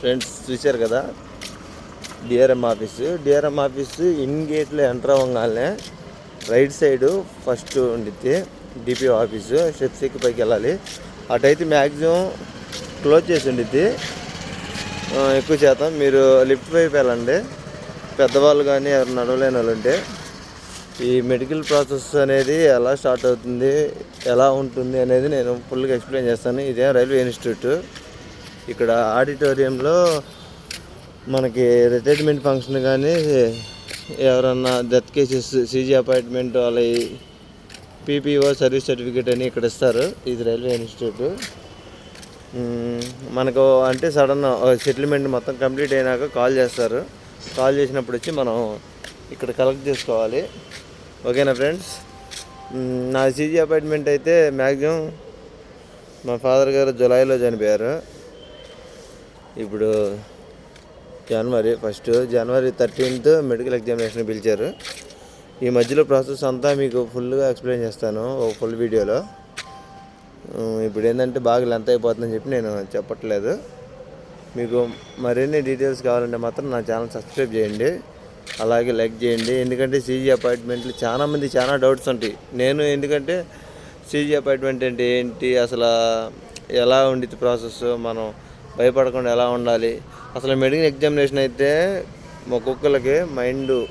Friends చూశారు కదా? DRM office DRM office in గేట్లో enter అవ్వగానే రైట్ సైడు ఫస్ట్ ఉండిద్ది డిపిఓ ఆఫీసు స్టెప్స్ ఎక్కి పైకి వెళ్ళాలి. అటైతే మ్యాక్సిమం క్లోజ్ చేసి ఉండిద్ది. ఎక్కువ శాతం మీరు లిఫ్ట్ వైపు వెళ్ళండి. పెద్దవాళ్ళు కానీ ఎవరు నడవలేని వాళ్ళు ఉంటే ఈ మెడికల్ ప్రాసెస్ అనేది ఎలా స్టార్ట్ అవుతుంది ఎలా ఉంటుంది అనేది నేను ఫుల్గా ఎక్స్ప్లెయిన్ చేస్తాను. ఇదే రైల్వే ఇన్స్టిట్యూట్. ఇక్కడ ఆడిటోరియంలో మనకి రిటైర్మెంట్ ఫంక్షన్ కానీ ఎవరన్నా డెత్ కేసెస్ సీజీ అపాయింట్మెంట్ వాళ్ళ పీపీఓ సర్వీస్ సర్టిఫికేట్ అని ఇక్కడ ఇస్తారు ఇది రైల్వే ఇన్స్టిట్యూట్. మనకు అంటే సడన్ సెటిల్మెంట్ మొత్తం కంప్లీట్ అయినాక కాల్ చేస్తారు. కాల్ చేసినప్పుడు వచ్చి మనం ఇక్కడ కలెక్ట్ చేసుకోవాలి. ఓకేనా ఫ్రెండ్స్? నా సీజీ అపాయింట్మెంట్ అయితే మ్యాక్సిమం మా ఫాదర్ గారు జులైలో చనిపోయారు. ఇప్పుడు జనవరి ఫస్ట్ జనవరి థర్టీన్త్ మెడికల్ ఎగ్జామినేషన్ పిలిచారు. ఈ మధ్యలో ప్రాసెస్ అంతా మీకు ఫుల్గా ఎక్స్ప్లెయిన్ చేస్తాను ఒక ఫుల్ వీడియోలో. ఇప్పుడు ఏంటంటే బాగా లెంత్ అయిపోతుందని చెప్పి నేను చెప్పట్లేదు. మీకు మరిన్ని డీటెయిల్స్ కావాలంటే మాత్రం నా ఛానల్ సబ్స్క్రైబ్ చేయండి. అలాగే లైక్ చేయండి. ఎందుకంటే సీజీ అపాయింట్మెంట్లు చాలామంది చాలా డౌట్స్ ఉంటాయి. నేను ఎందుకంటే సీజీ అపాయింట్మెంట్ అంటే ఏంటి? అసలు ఎలా ఉండిద్ది ప్రాసెస్ మనం భయపడకుండా ఎలా ఉండాలి? అసలు మెడికల్ ఎగ్జామినేషన్ అయితే ఒక్కొక్కరికి మైండ్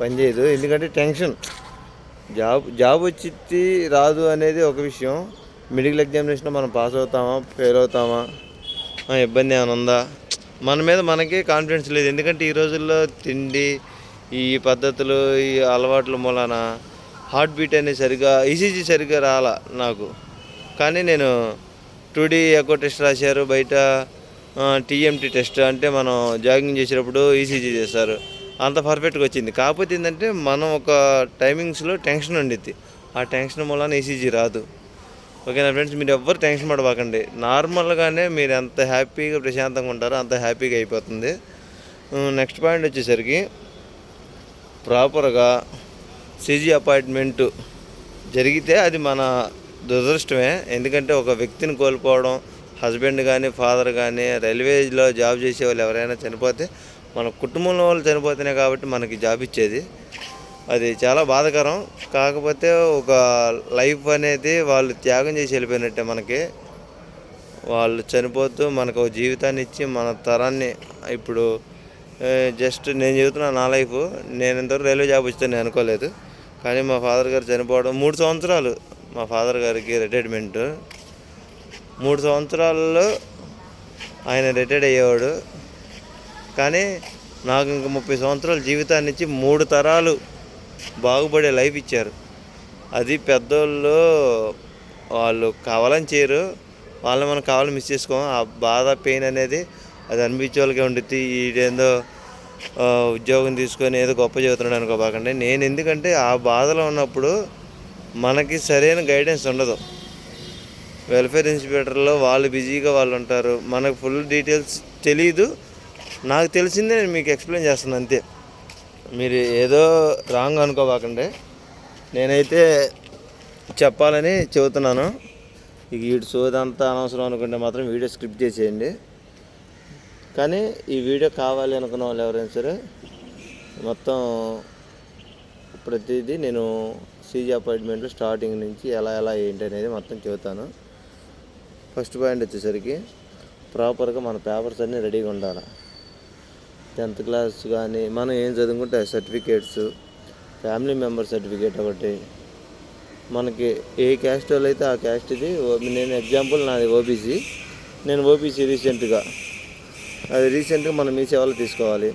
పనిచేయదు. ఎందుకంటే టెన్షన్. జాబ్ జాబ్ వచ్చి రాదు అనేది ఒక విషయం. మెడికల్ ఎగ్జామినేషన్ మనం పాస్ అవుతామా ఫెయిల్ అవుతామా? ఇబ్బంది ఏమైనా ఉందా? మన మీద మనకి కాన్ఫిడెన్స్ లేదు. ఎందుకంటే ఈ రోజుల్లో తిండి ఈ పద్ధతులు ఈ అలవాట్ల మూలాన హార్ట్ బీట్ అనేది సరిగా ఈసీజీ సరిగ్గా రాల నాకు. కానీ నేను టూ డీ ఎకో టెస్ట్ రాశారు బయట టీఎంటీ టెస్ట్ అంటే మనం జాగింగ్ చేసేటప్పుడు ఈసీజీ చేస్తారు. అంత పర్ఫెక్ట్గా వచ్చింది. కాకపోతే ఏంటంటే మనం ఒక టైమింగ్స్లో టెన్షన్ ఉండిద్ది. ఆ టెన్షన్ మూలాన ఈసీజీ రాదు. ఓకేనా ఫ్రెండ్స్ మీరు ఎవ్వరు టెన్షన్ పడబాకండి. నార్మల్గానే మీరు ఎంత హ్యాపీగా ప్రశాంతంగా ఉంటారో అంత హ్యాపీగా అయిపోతుంది. నెక్స్ట్ పాయింట్ వచ్చేసరికి ప్రాపర్గా సిజీ అపాయింట్మెంటు జరిగితే అది మన దురదృష్టమే. ఎందుకంటే ఒక వ్యక్తిని కోల్పోవడం హస్బెండ్ కానీ ఫాదర్ కానీ రైల్వేలో జాబ్ చేసే వాళ్ళు ఎవరైనా చనిపోతే మన కుటుంబంలో వాళ్ళు చనిపోతున్నాయి కాబట్టి మనకి జాబ్ ఇచ్చేది. అది చాలా బాధాకరం. కాకపోతే ఒక లైఫ్ అనేది వాళ్ళు త్యాగం చేసి వెళ్ళిపోయినట్టే మనకి. వాళ్ళు చనిపోతూ మనకు ఒక జీవితాన్ని ఇచ్చి మన తరాన్ని ఇప్పుడు జస్ట్ నేను చెబుతున్నా నా లైఫ్. నేను ఇంతవరకు రైల్వే జాబ్ వచ్చితే నేను అనుకోలేదు. కానీ మా ఫాదర్ గారు చనిపోవడం మూడు సంవత్సరాలు మా ఫాదర్ గారికి రిటైర్మెంట్. మూడు సంవత్సరాల్లో ఆయన రిటైర్డ్ అయ్యేవాడు. కానీ నాకు ఇంక ముప్పై సంవత్సరాల జీవితాన్ని ఇచ్చి మూడు తరాలు బాగుపడే లైఫ్ ఇచ్చారు. అది పెద్దోళ్ళు వాళ్ళు కావాలని చేయరు. వాళ్ళని మనం కావాలని మిస్ చేసుకోం ఆ బాధ పెయిన్ అనేది అది అనిపించే వాళ్ళకే ఉండుద్ది. ఈడేందో ఉద్యోగం తీసుకొని ఏదో గొప్ప చదువుతున్నాడు అనుకోబాకండి. నేను ఎందుకంటే ఆ బాధలో ఉన్నప్పుడు మనకి సరైన గైడెన్స్ ఉండదు. వెల్ఫేర్ ఇన్స్పెక్టర్లో వాళ్ళు బిజీగా వాళ్ళు ఉంటారు. మనకు ఫుల్ డీటెయిల్స్ తెలీదు. నాకు తెలిసిందే నేను మీకు ఎక్స్ప్లెయిన్ చేస్తాను అంతే. మీరు ఏదో రాంగ్ అనుకోబాకండి. నేనైతే చెప్పాలని చెబుతున్నాను. ఇక వీడు సోదంతా అనవసరం అనుకుంటే మాత్రం వీడియో స్క్రిప్ట్ చేసేయండి. కానీ ఈ వీడియో కావాలి అనుకున్న వాళ్ళు ఎవరైనా సరే మొత్తం ప్రతిదీ నేను సీజీ అపాయింట్మెంట్ స్టార్టింగ్ నుంచి ఎలా ఎలా ఏంటి అనేది మొత్తం చెబుతాను. ఫస్ట్ పాయింట్ వచ్చేసరికి ప్రాపర్గా మన పేపర్స్ అన్నీ రెడీగా ఉండాలి. టెన్త్ క్లాస్ కానీ మనం ఏం చదువుకుంటే సర్టిఫికేట్స్ ఫ్యామిలీ మెంబర్ సర్టిఫికేట్ ఒకటి. మనకి ఏ క్యాస్ట్ వాళ్ళు అయితే ఆ క్యాస్ట్ ఇది. నేను ఎగ్జాంపుల్ నాది ఓబీసీ. నేను ఓబీసీ రీసెంట్గా. అది రీసెంట్గా మనం మీ సేవలు తీసుకోవాలి.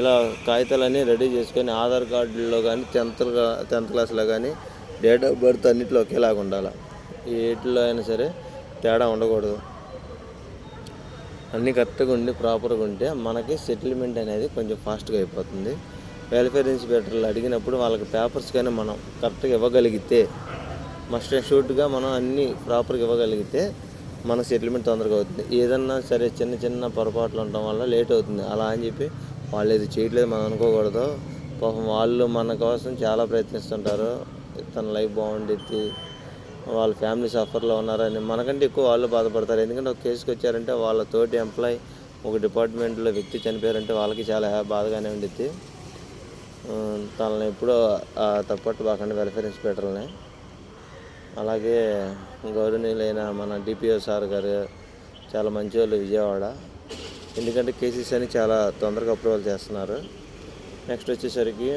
ఇలా కాగితాలన్నీ రెడీ చేసుకొని ఆధార్ కార్డులో కానీ టెన్త్ టెన్త్ క్లాస్లో కానీ డేట్ ఆఫ్ బర్త్ అన్నింటిలో ఒకేలాగా ఉండాలి. ఏటిలో అయినా సరే తేడా ఉండకూడదు. అన్నీ కరెక్ట్గా ఉండి ప్రాపర్గా ఉంటే మనకి సెటిల్మెంట్ అనేది కొంచెం ఫాస్ట్గా అయిపోతుంది. వెల్ఫేర్ ఇన్స్పెక్టర్లు అడిగినప్పుడు వాళ్ళకి పేపర్స్ కానీ మనం కరెక్ట్గా ఇవ్వగలిగితే మస్ట్ షూట్గా మనం అన్నీ ప్రాపర్గా ఇవ్వగలిగితే మన సెటిల్మెంట్ తొందరగా అవుతుంది. ఏదన్నా సరే చిన్న చిన్న పొరపాట్లు ఉండటం వల్ల లేట్ అవుతుంది. అలా అని చెప్పి వాళ్ళు ఇది చేయట్లేదు మనం అనుకోకూడదు. పాపం వాళ్ళు మన కోసం చాలా ప్రయత్నిస్తుంటారు. తన లైఫ్ బాగుండిద్ది. వాళ్ళ ఫ్యామిలీ సఫర్లో ఉన్నారని మనకంటే ఎక్కువ వాళ్ళు బాధపడతారు. ఎందుకంటే ఒక కేసుకి వచ్చారంటే వాళ్ళ తోటి ఎంప్లాయ్ ఒక డిపార్ట్మెంట్లో వ్యక్తి చనిపోయారంటే వాళ్ళకి చాలా బాధగానే ఉండిద్ది. తనని ఎప్పుడూ ఆ, తప్పట్టు బాకండి వెల్ఫేర్ ఇన్స్పెక్టర్ని అలాగే గౌరవనీయులైన మన డిపిఓ సార్ గారు చాలా మంచి వాళ్ళు విజయవాడ. ఎందుకంటే కేసెస్ అని చాలా తొందరగా అప్రూవల్ చేస్తున్నారు. నెక్స్ట్ వచ్చేసరికి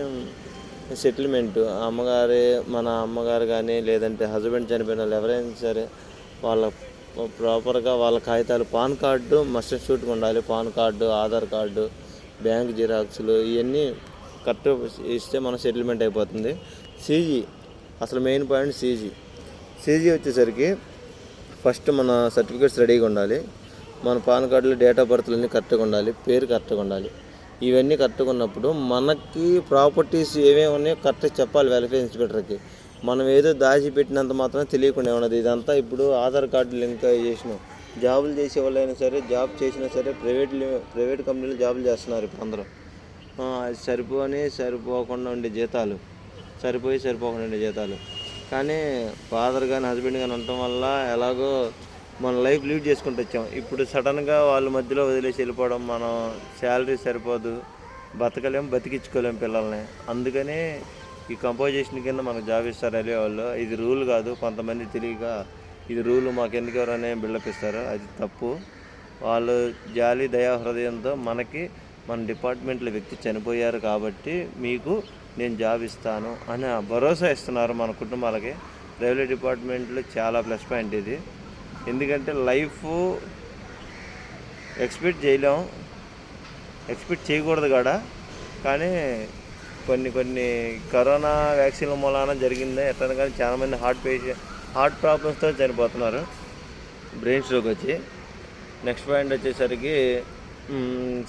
సెటిల్మెంట్ అమ్మగారి మన అమ్మగారు కానీ లేదంటే హస్బెండ్ చనిపోయిన వాళ్ళు ఎవరైనా సరే వాళ్ళ ప్రాపర్గా వాళ్ళ కాగితాలు పాన్ కార్డు మస్ట్ షూట్గా ఉండాలి. Pan card Aadhaar card bank జిరాక్స్లు ఇవన్నీ కరెక్ట్ ఇస్తే మన సెటిల్మెంట్ అయిపోతుంది. సీజీ అసలు మెయిన్ పాయింట్ సీజీ సీజీ వచ్చేసరికి ఫస్ట్ మన సర్టిఫికేట్స్ రెడీగా ఉండాలి. మన పాన్ కార్డులో డేట్ ఆఫ్ బర్త్లన్నీ కరెక్ట్గా ఉండాలి. పేరు కరెక్ట్గా ఉండాలి. ఇవన్నీ కరెక్ట్గా ఉన్నప్పుడు మనకి ప్రాపర్టీస్ ఏమేమి ఉన్నాయో కరెక్ట్గా చెప్పాలి వెల్ఫేర్ ఇన్స్పెక్టర్కి. మనం ఏదో దాచిపెట్టినంత మాత్రం తెలియకుండా ఉన్నది ఇదంతా ఇప్పుడు ఆధార్ కార్డు లింక్ చేసినాం. జాబులు చేసే వాళ్ళైనా సరే జాబ్ చేసినా సరే ప్రైవేట్ ప్రైవేట్ కంపెనీలు జాబులు చేస్తున్నారు ఇప్పుడు అందరూ. అది సరిపోని సరిపోకుండా ఉండే జీతాలు. సరిపోయి సరిపోకుండా ఉండే జీతాలు. కానీ ఫాదర్ కానీ హస్బెండ్ కానీ ఉండటం వల్ల ఎలాగో మన లైఫ్ లీడ్ చేసుకుంటూ వచ్చాం. ఇప్పుడు సడన్గా వాళ్ళ మధ్యలో వదిలేసి వెళ్ళిపోవడం మనం శాలరీ సరిపోదు బతకలేం బతికించుకోలేం పిల్లల్ని. అందుకని ఈ కంపోజిషన్ కింద మనకు జాబ్ ఇస్తారు వెళ్ళే వాళ్ళు. ఇది రూల్ కాదు కొంతమంది తెలియక ఇది రూల్ మాకు ఎందుకు ఎవరనే బిల్డప్ ఇస్తారు అది తప్పు. వాళ్ళు జాలి దయా హృదయంతో మనకి మన డిపార్ట్మెంట్లో వ్యక్తి చనిపోయారు కాబట్టి మీకు నేను జాబ్ ఇస్తాను అని భరోసా ఇస్తున్నారు మన కుటుంబాలకి. రైల్వే డిపార్ట్మెంట్లో చాలా ప్లస్ పాయింట్ ఇది. ఎందుకంటే లైఫ్ ఎక్స్పెక్ట్ చేయలేం. ఎక్స్పెక్ట్ చేయకూడదు కూడా? కానీ కొన్ని కొన్ని కరోనా వ్యాక్సిన్ల మూలాన జరిగింది ఎట్లా కానీ చాలామంది హార్ట్ పేషెంట్ హార్ట్ ప్రాబ్లమ్స్తో చనిపోతున్నారు. బ్రెయిన్ స్ట్రోక్ వచ్చి. నెక్స్ట్ పాయింట్ వచ్చేసరికి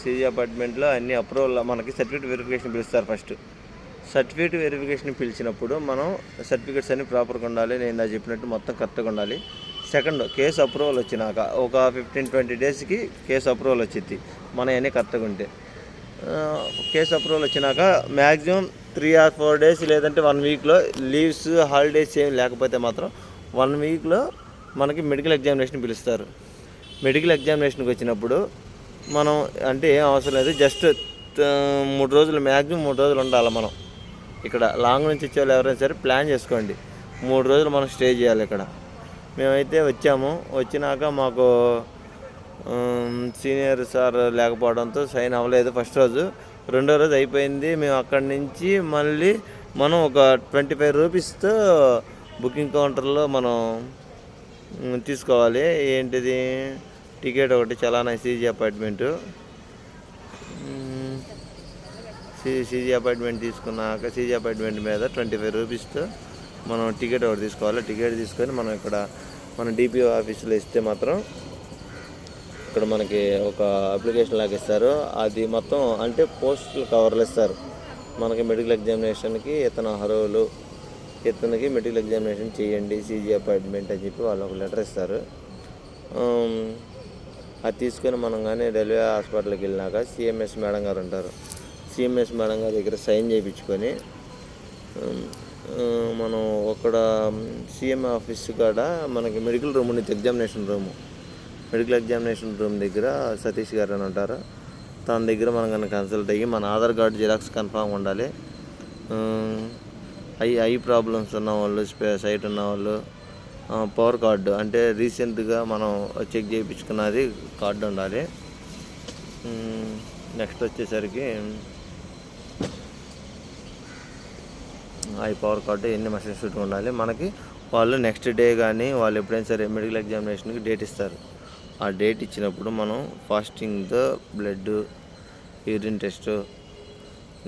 సిజీ అపార్ట్మెంట్లో అన్ని అప్రూవల్ మనకి సర్టిఫికేట్ వెరిఫికేషన్ పిలుస్తారు ఫస్ట్. సర్టిఫికేట్ వెరిఫికేషన్ పిలిచినప్పుడు మనం సర్టిఫికేట్స్ అన్ని ప్రాపర్గా ఉండాలి నేను ఇందా చెప్పినట్టు మొత్తం కరెక్ట్గా ఉండాలి. సెకండ్ కేసు అప్రూవల్ వచ్చినాక ఒక ఫిఫ్టీన్ ట్వంటీ డేస్కి కేసు అప్రూవల్ వచ్చింది. మన అన్నీ కరెక్ట్గా ఉంటే. కేసు అప్రూవల్ వచ్చినాక maximum three or four days లేదంటే వన్ వీక్లో లీవ్స్ హాలిడేస్ ఏమి లేకపోతే మాత్రం వన్ వీక్లో మనకి మెడికల్ ఎగ్జామినేషన్ పిలుస్తారు. మెడికల్ ఎగ్జామినేషన్కి వచ్చినప్పుడు మనం అంటే ఏం అవసరం లేదు. జస్ట్ మూడు రోజులు మ్యాక్సిమం మూడు రోజులు ఉండాలి మనం. ఇక్కడ లాంగ్ నుంచి వచ్చే వాళ్ళు ఎవరైనా సరే ప్లాన్ చేసుకోండి. మూడు రోజులు మనం స్టే చేయాలి ఇక్కడ. మేమైతే వచ్చాము. వచ్చినాక మాకు సీనియర్ సార్ లేకపోవడంతో సైన్ అవ్వలేదు ఫస్ట్ రోజు. రెండో రోజు అయిపోయింది. మేము అక్కడి నుంచి మళ్ళీ మనం ఒక ట్వంటీ ఫైవ్ రూపీస్తో బుకింగ్ కౌంటర్లో మనం తీసుకోవాలి. ఏంటిది? టికెట్ ఒకటి చలానా CG apartment. C CG apartment తీసుకున్నాక సీజీ అపార్ట్మెంట్ మీద ట్వంటీ ఫైవ్ రూపీస్తో మనం టికెట్ ఒకటి తీసుకోవాలి. టికెట్ తీసుకొని మనం ఇక్కడ మన డిపిఓ ఆఫీస్లో ఇస్తే మాత్రం ఇక్కడ మనకి ఒక అప్లికేషన్ లాగా ఇస్తారు. అది మొత్తం అంటే పోస్టులు కవర్లు ఇస్తారు మనకి మెడికల్ ఎగ్జామినేషన్కి ఇతను అర్హులు. ఇతనికి మెడికల్ ఎగ్జామినేషన్ చేయండి. సీజీ అపాయింట్మెంట్ అని చెప్పి వాళ్ళు ఒక లెటర్ ఇస్తారు. అది తీసుకొని మనం కానీ రైల్వే హాస్పిటల్కి వెళ్ళినాక సిఎంఎస్ మేడం గారు ఉంటారు. సిఎంఎస్ మేడం గారి దగ్గర సైన్ చేయించుకొని మనం అక్కడ సీఎం ఆఫీస్ కాడ మనకి మెడికల్ రూమ్ ఉంది examination room. Medical examination room దగ్గర సతీష్ గారు అని ఉంటారు. తన దగ్గర మనం కనుక కన్సల్ట్ అయ్యి మన ఆధార్ కార్డు జిరాక్స్ కన్ఫామ్ ఉండాలి. ఐ ఐ ప్రాబ్లమ్స్ ఉన్న వాళ్ళు సైట్ ఉన్న వాళ్ళు పవర్ కార్డు అంటే రీసెంట్గా మనం చెక్ చేయించుకున్నది కార్డు ఉండాలి. నెక్స్ట్ వచ్చేసరికి ఐ పవర్ కార్డు ఎన్ని మెషిన్స్ షూట్ ఉండాలి. మనకి వాళ్ళు నెక్స్ట్ డే కానీ వాళ్ళు ఎప్పుడైనా సరే మెడికల్ ఎగ్జామినేషన్కి డేట్ ఇస్తారు. ఆ డేట్ ఇచ్చినప్పుడు మనం ఫాస్టింగ్తో blood urine test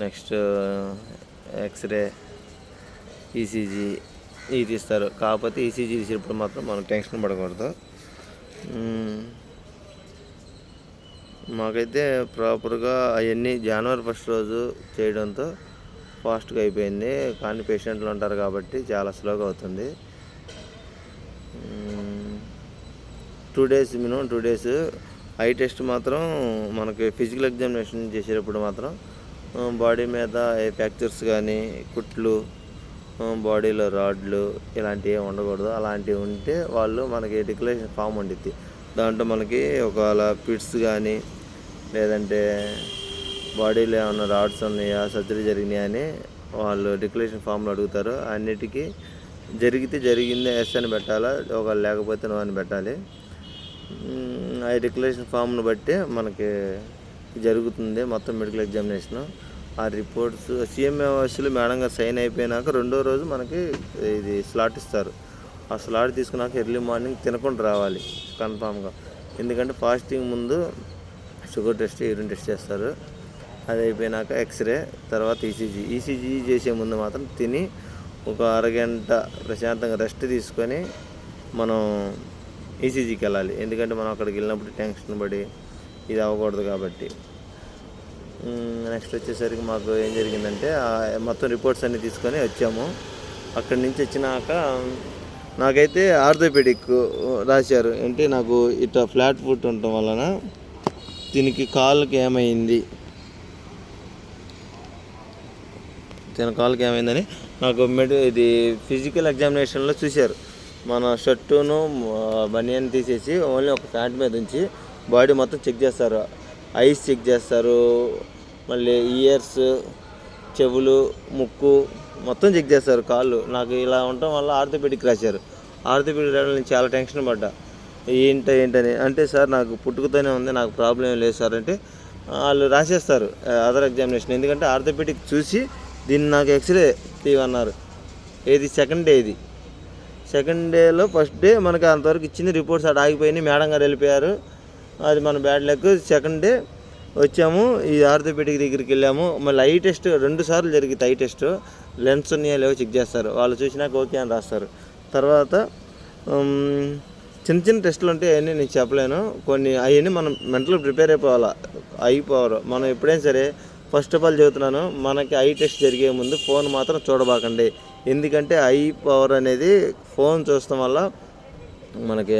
next X ray ECG ఇవి తీస్తారు. కాకపోతే ఈసీజీ తీసినప్పుడు మాత్రం మనం టెన్షన్ పడకూడదు. మాకైతే ప్రాపర్గా అవన్నీ జనవరి ఫస్ట్ రోజు చేయడంతో ఫాస్ట్గా అయిపోయింది. కానీ పేషెంట్లు ఉంటారు కాబట్టి చాలా స్లోగా అవుతుంది. Two days minimum two days eye test మాత్రం మనకి ఫిజికల్ ఎగ్జామినేషన్ చేసేటప్పుడు మాత్రం బాడీ మీద ఫ్రాక్చర్స్ కానీ కుట్లు బాడీలో రాడ్లు ఇలాంటివి ఏమి ఉండకూడదు. అలాంటివి ఉంటే వాళ్ళు మనకి డిక్లరేషన్ ఫామ్ ఉండిద్ది. దాంట్లో మనకి ఒకవేళ పిట్స్ కానీ లేదంటే బాడీలో ఏమైనా రాడ్స్ ఉన్నాయా సర్జరీ జరిగినాయా అని వాళ్ళు డిక్లరేషన్ ఫామ్లో అడుగుతారు. అన్నిటికీ జరిగితే జరిగిందే ఎస్ అని పెట్టాలా ఒక లేకపోతే నో అని పెట్టాలి. ఆ డిక్లరేషన్ ఫామ్ను బట్టి మనకి జరుగుతుంది మొత్తం మెడికల్ ఎగ్జామినేషన్. ఆ రిపోర్ట్స్ సిఎంఎస్లు మేడం గారు సైన్ అయిపోయినాక రెండో రోజు మనకి ఇది స్లాట్ ఇస్తారు. ఆ స్లాట్ తీసుకున్నాక ఎర్లీ మార్నింగ్ తినకుండా రావాలి కన్ఫామ్గా. ఎందుకంటే ఫాస్టింగ్ ముందు షుగర్ టెస్ట్ యూరిన్ టెస్ట్ చేస్తారు. అది అయిపోయినాక ఎక్స్రే తర్వాత ఈసీజీ ఈసీజీ చేసే ముందు మాత్రం తిని ఒక అరగంట ప్రశాంతంగా రెస్ట్ తీసుకొని మనం ఈసీజీకి వెళ్ళాలి. ఎందుకంటే మనం అక్కడికి వెళ్ళినప్పుడు టెన్షన్ పడి ఇది అవ్వకూడదు కాబట్టి. నెక్స్ట్ వచ్చేసరికి మాకు ఏం జరిగిందంటే మొత్తం రిపోర్ట్స్ అన్నీ తీసుకొని వచ్చాము. అక్కడి నుంచి వచ్చినాక నాకైతే ఆర్థోపెడిక్ రాశారు. అంటే నాకు ఇట్లా ఫ్లాట్ ఫుట్ ఉండటం వలన దీనికి కాళ్ళకి ఏమైంది? తన కాళ్ళకి ఏమైందని నాకు మెడి ఇది ఫిజికల్ ఎగ్జామినేషన్లో చూశారు. మన షర్టును బనియన్ తీసేసి ఓన్లీ ఒక ప్యాంట్ మీద ఉంచి బాడీ మొత్తం చెక్ చేస్తారు. ఐస్ చెక్ చేస్తారు. మళ్ళీ ఇయర్స్ చెవులు ముక్కు మొత్తం చెక్ చేస్తారు కాళ్ళు. నాకు ఇలా ఉండటం వల్ల ఆర్థోపెడిక్ రాశారు. ఆర్థోపెడిక్ రావడం నేను చాలా టెన్షన్ పడ్డా. ఏంట ఏంటని? అంటే సార్ నాకు పుట్టుకతోనే ఉంది నాకు ప్రాబ్లం లేదు సార్ అంటే వాళ్ళు రాసేస్తారు అదర్ ఎగ్జామినేషన్. ఎందుకంటే ఆర్థోపెడిక్ చూసి దీన్ని నాకు ఎక్స్రే తీయమన్నారు. ఏది? సెకండ్ డే ఇది సెకండ్ డేలో ఫస్ట్ డే మనకి అంతవరకు ఇచ్చింది రిపోర్ట్స్ అటు ఆగిపోయినాయి. మేడం గారు వెళ్ళిపోయారు. అది మన బ్యాడ్ లెక్ సెకండ్ డే వచ్చాము. ఈ ఆర్థోపెడిక్ దగ్గరికి వెళ్ళాము. మళ్ళీ ఐ టెస్ట్ రెండు సార్లు జరిగింది ఐ టెస్ట్ లెన్స్ ఉన్నాయో లేవో చెక్ చేస్తారు. వాళ్ళు చూసినాక ఓకే అని రాస్తారు. తర్వాత చిన్న చిన్న టెస్టులు ఉంటే అవన్నీ నేను చెప్పలేను. కొన్ని అవన్నీ మనం మెంటల్ ప్రిపేర్ అయిపోవాలా? అయిపోవాలి. మనం ఎప్పుడైనా సరే ఫస్ట్ ఆఫ్ ఆల్ చెబుతున్నాను మనకి ఐ టెస్ట్ జరిగే ముందు ఫోన్ మాత్రం చూడబాకండి. ఎందుకంటే ఐ పవర్ అనేది ఫోన్ చూస్తాం వల్ల మనకి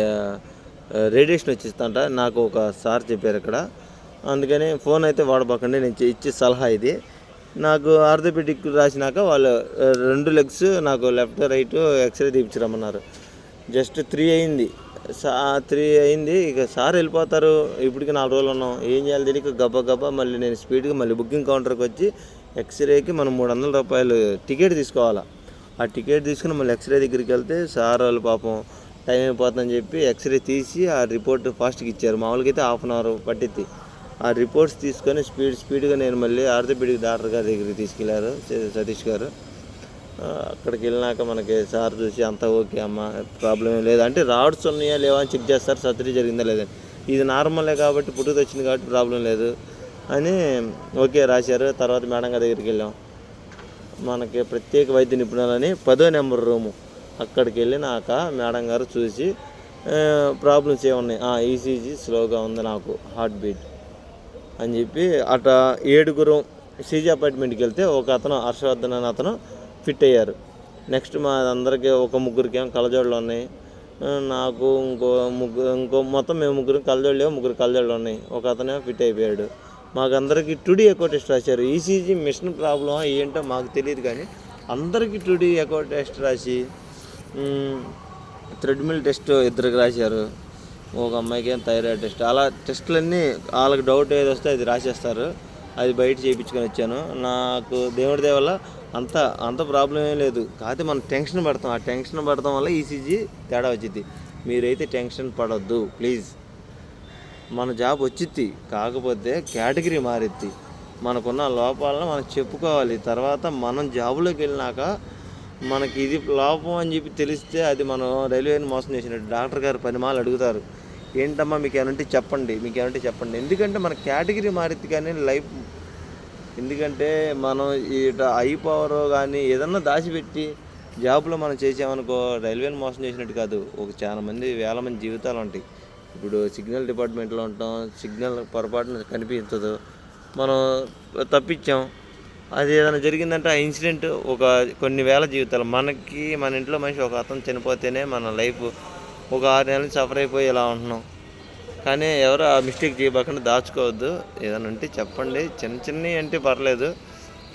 రేడియేషన్ వచ్చిస్తుంట నాకు ఒక సార్ చెప్పారు ఇక్కడ అందుకని ఫోన్ అయితే వాడబాకండి నేను ఇచ్చే- సలహా ఇది. నాకు ఆర్థోపెడిక్ రాసినాక వాళ్ళు రెండు లెగ్స్ నాకు లెఫ్ట్ రైట్ ఎక్స్రే తీపించరమ్మన్నారు జస్ట్ త్రీ అయింది. త్రీ అయింది. ఇక సార్ వెళ్ళిపోతారు. ఇప్పటికి నాలుగు రోజులు ఉన్నాం. ఏం చేయాలి తెలియక గబ్బా గబ్బా మళ్ళీ నేను స్పీడ్గా మళ్ళీ బుకింగ్ కౌంటర్కి వచ్చి ఎక్స్రేకి మనం మూడు వందల రూపాయలు టికెట్ తీసుకోవాలా. ఆ టికెట్ తీసుకుని మళ్ళీ ఎక్స్రే దగ్గరికి వెళ్తే సార్ వాళ్ళు పాపం టైం అయిపోతుందని చెప్పి ఎక్స్రే తీసి ఆ రిపోర్ట్ ఫాస్ట్గా ఇచ్చారు. మామూలుగా అయితే హాఫ్ అన్ అవర్ పట్టిద్ది. ఆ రిపోర్ట్స్ తీసుకొని స్పీడ్ స్పీడ్గా నేను మళ్ళీ ఆర్థోపెడిక్ డాక్టర్ గారి దగ్గరికి తీసుకెళ్ళారు. సతీష్ గారు. అక్కడికి వెళ్ళినాక మనకి సార్ చూసి అంతా ఓకే అమ్మ ప్రాబ్లం ఏం లేదు. అంటే రాడ్స్ ఉన్నాయా లేవా అని చెక్ చేస్తారు సర్జరీ జరిగిందా లేదని ఇది నార్మలే కాబట్టి పుట్టుకు వచ్చింది కాబట్టి ప్రాబ్లం లేదు అని ఓకే రాశారు. తర్వాత మేడం గారి దగ్గరికి వెళ్ళాం. మనకి ప్రత్యేక వైద్య నిపుణులని పదో నెంబర్ రూము అక్కడికి వెళ్ళినాక మేడం గారు చూసి ప్రాబ్లమ్స్ ఏమున్నాయి ఈసీజీ స్లోగా ఉంది నాకు హార్ట్ బీట్ అని చెప్పి అట ఏడుగురు సీజీ అపార్ట్మెంట్కి వెళ్తే ఒక అతను హర్షవర్ధన్ అని అతను ఫిట్ అయ్యారు. నెక్స్ట్ మా అందరికీ ఒక ముగ్గురికి ఏమో కళ్ళజోళ్ళు ఉన్నాయి నాకు ఇంకో ముగ్గురు ఇంకో మొత్తం మేము ముగ్గురు కళ్ళజోళ్ళు ముగ్గురు కళ్ళజోళ్ళు ఉన్నాయి. ఒక అతనే ఫిట్ అయిపోయాడు. మాకు అందరికీ టుడీ ఎకో టెస్ట్ రాశారు. ఈసీజీ మిషన్ ప్రాబ్లం ఏంటో మాకు తెలియదు కానీ అందరికీ టుడీ ఎకో టెస్ట్ రాసి థ్రెడ్మిల్ టెస్ట్ ఇద్దరికి రాశారు. ఒక అమ్మాయికి ఏం థైరాయిడ్ టెస్ట్. అలా టెస్టులన్నీ వాళ్ళకి డౌట్ ఏది వస్తే అది రాసేస్తారు. అది బయట చేయించుకొని వచ్చాను. నాకు దేవుడి దేవల్ల అంత అంత ప్రాబ్లం ఏం లేదు. కాకపోతే మనం టెన్షన్ పడతాం. ఆ టెన్షన్ పడటం వల్ల ఈసీజీ తేడా వచ్చింది మీరైతే టెన్షన్ పడొద్దు ప్లీజ్ మన జాబ్ వచ్చిద్ది. కాకపోతే కేటగిరీ మారిద్ది. మనకున్న లోపాలను మనం చెప్పుకోవాలి. తర్వాత మనం జాబులోకి వెళ్ళినాక మనకి ఇది లోపం అని చెప్పి తెలిస్తే అది మనం రైల్వేని మోసం చేసినట్టు. డాక్టర్ గారు పనిమాలు అడుగుతారు. ఏంటమ్మా మీకు ఏమంటే చెప్పండి మీకు ఏమంటే చెప్పండి. ఎందుకంటే మన కేటగిరీ మారిద్ది కానీ లైఫ్ ఎందుకంటే మనం ఇట ఐ పవర్ కానీ ఏదన్నా దాచిపెట్టి జాబ్లో మనం చేసామనుకో రైల్వేని మోసం చేసినట్టు కాదు. ఒక చాలా మంది వేల మంది జీవితాలు ఉంటాయి. ఇప్పుడు సిగ్నల్ డిపార్ట్మెంట్లో ఉంటాం సిగ్నల్ పొరపాటున కనిపించదు. మనం తప్పించాం. అది ఏదైనా జరిగిందంటే ఆ ఇన్సిడెంట్ ఒక కొన్ని వేల జీవితాలు. మనకి మన ఇంట్లో మనిషి ఒక అతను చనిపోతేనే మన లైఫ్ ఒక ఆరు నెలలు సఫర్ అయిపోయి ఇలా ఉంటున్నాం. కానీ ఎవరు ఆ మిస్టేక్ చేయబోకుండా దాచుకోవద్దు. ఏదైనా ఉంటే చెప్పండి. చిన్న చిన్నవి అంటే పర్లేదు.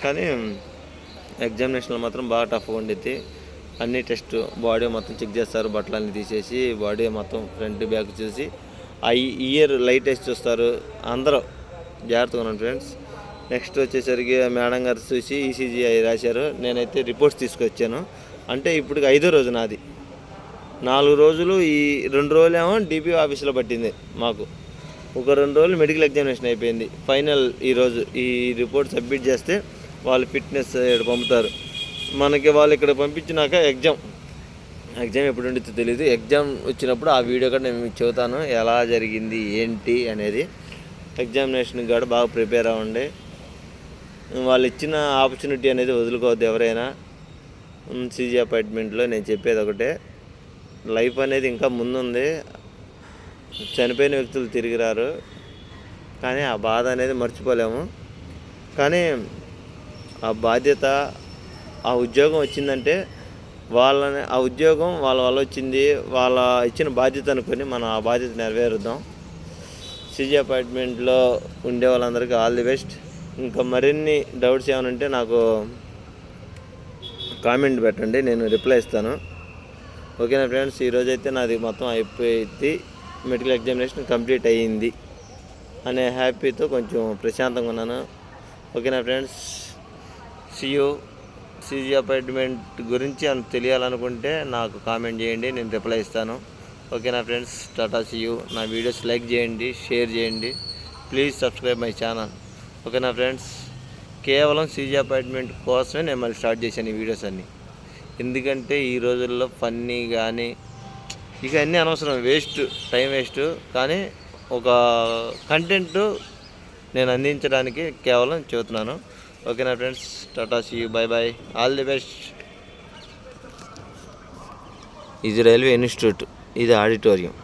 కానీ ఎగ్జామినేషన్లో మాత్రం బాగా టఫ్గా ఉండిద్ది అన్ని టెస్ట్ బాడీ మొత్తం చెక్ చేస్తారు. బట్టలన్నీ తీసేసి బాడీ మొత్తం ఫ్రంట్ బ్యాక్ చూసి. ఆ ఇయర్ లైట్ టెస్ట్ చూస్తారు. అందరూ జాగ్రత్తగా ఉన్నాను ఫ్రెండ్స్ నెక్స్ట్ వచ్చేసరికి మేడం గారు చూసి ఈసీజీ రాశారు. నేనైతే రిపోర్ట్స్ తీసుకొచ్చాను. అంటే ఇప్పుడు ఐదో రోజు నాది. నాలుగు రోజులు ఈ రెండు రోజులు ఏమో డిపిఓ ఆఫీస్లో పట్టింది మాకు. ఒక రెండు రోజులు మెడికల్ ఎగ్జామినేషన్ అయిపోయింది. ఫైనల్ ఈరోజు ఈ రిపోర్ట్ సబ్మిట్ చేస్తే వాళ్ళు ఫిట్నెస్ ఇక్కడ పంపుతారు. మనకి వాళ్ళు ఇక్కడ పంపించినాక ఎగ్జామ్. ఎగ్జామ్ ఎప్పుడు ఉండిద్దో తెలియదు ఎగ్జామ్ వచ్చినప్పుడు ఆ వీడియో కూడా నేను మీకు చెబుతాను. ఎలా జరిగింది ఏంటి అనేది. ఎగ్జామినేషన్ కూడా బాగా ప్రిపేర్ అవ్వండి. వాళ్ళు ఇచ్చిన ఆపర్చునిటీ అనేది వదులుకోవద్దు ఎవరైనా. సీజీ అపార్ట్మెంట్లో నేను చెప్పేది ఒకటే. లైఫ్ అనేది ఇంకా ముందుంది. చనిపోయిన వ్యక్తులు తిరిగి రారు. కానీ ఆ బాధ అనేది మర్చిపోలేము. కానీ ఆ బాధ్యత ఆ ఉద్యోగం వచ్చిందంటే వాళ్ళని ఆ ఉద్యోగం వాళ్ళ వల్ల వచ్చింది. వాళ్ళ ఇచ్చిన బాధ్యత అనుకొని మనం ఆ బాధ్యత నెరవేరుద్దాం. సిజీ అపార్ట్మెంట్లో ఉండే వాళ్ళందరికీ ఆల్ ది బెస్ట్. ఇంకా మరిన్ని డౌట్స్ ఏమైనా ఉంటే నాకు కామెంట్ పెట్టండి. నేను రిప్లై ఇస్తాను. ఓకేనా ఫ్రెండ్స్? ఈరోజు అయితే నాది మొత్తం అయిపోయింది. మెడికల్ ఎగ్జామినేషన్ కంప్లీట్ అయ్యింది. అనే హ్యాపీతో కొంచెం ప్రశాంతంగా ఉన్నాను. ఓకేనా ఫ్రెండ్స్? సియూ సీజీ అపాయింట్మెంట్ గురించి అంత తెలియాలనుకుంటే నాకు కామెంట్ చేయండి నేను రిప్లై ఇస్తాను. ఓకేనా ఫ్రెండ్స్? టాటా సియూ నా వీడియోస్ లైక్ చేయండి షేర్ చేయండి. Please subscribe my channel. ఓకేనా ఫ్రెండ్స్? కేవలం సీజీ అపాయింట్మెంట్ కోసమే నేను మళ్ళీ స్టార్ట్ చేశాను ఈ వీడియోస్ అన్నీ. ఎందుకంటే ఈ రోజుల్లో ఫన్నీ కానీ ఇక అన్నీ అనవసరం. వేస్ట్ టైం వేస్ట్ కానీ ఒక కంటెంట్ నేను అందించడానికి కేవలం చెబుతున్నాను. ఓకేనా friends tata see bye bye all the best ఇది రైల్వే ఇన్స్టిట్యూట్ ఇది ఆడిటోరియం